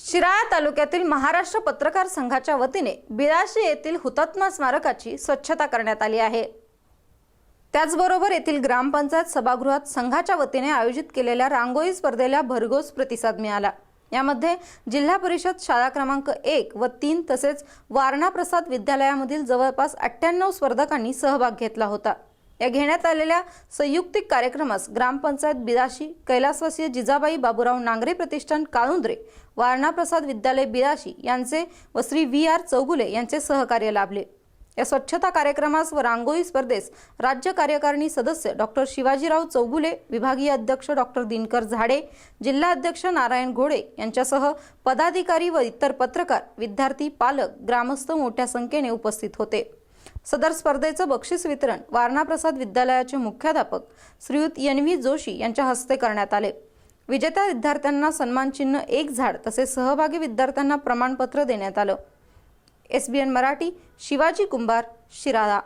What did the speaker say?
शिराळा तालुक्यातील महाराष्ट्र पत्रकार संघाच्या वतीने बिराशी येथील हुतात्मा स्मारकाची स्वच्छता करण्यात आली आहे. त्याचबरोबर येथील ग्रामपंचायत सभागृहात संघाच्या वतीने आयोजित केलेल्या रांगोळी स्पर्धेला भरघोस प्रतिसाद मिळाला. यामध्ये जिल्हा परिषद शाळा क्रमांक एक व तीन तसेच वारणा प्रसाद विद्यालयामधील जवळपास अठ्ठ्याण्णव स्पर्धकांनी सहभाग घेतला होता. या घेण्यात आलेल्या संयुक्तिक कार्यक्रमास ग्रामपंचायत बिराशी कैलासवासीय जिजाबाई बाबूराव नांगरे प्रतिष्ठान काळुंद्रे वारणाप्रसाद विद्यालय बिराशी यांचे व श्री व्ही आर चौगुले यांचे सहकार्य लाभले. या स्वच्छता कार्यक्रमास व रांगोळी स्पर्धेस राज्य कार्यकारिणी सदस्य डॉक्टर शिवाजीराव चौगुले विभागीय अध्यक्ष डॉक्टर दिनकर झाडे जिल्हा अध्यक्ष नारायण घोडे यांच्यासह पदाधिकारी व इतर पत्रकार विद्यार्थी पालक ग्रामस्थ मोठ्या संख्येने उपस्थित होते. सदर स्पर्धेचं बक्षीस वितरण वारणा प्रसाद विद्यालयाचे मुख्याध्यापक श्रीयुत एन व्ही जोशी यांच्या हस्ते करण्यात आले. विजेत्या विद्यार्थ्यांना सन्मानचिन्ह एक झाड तसेच सहभागी विद्यार्थ्यांना प्रमाणपत्र देण्यात आलं. S B N Marathi Shivaji Kumbhar Shirala.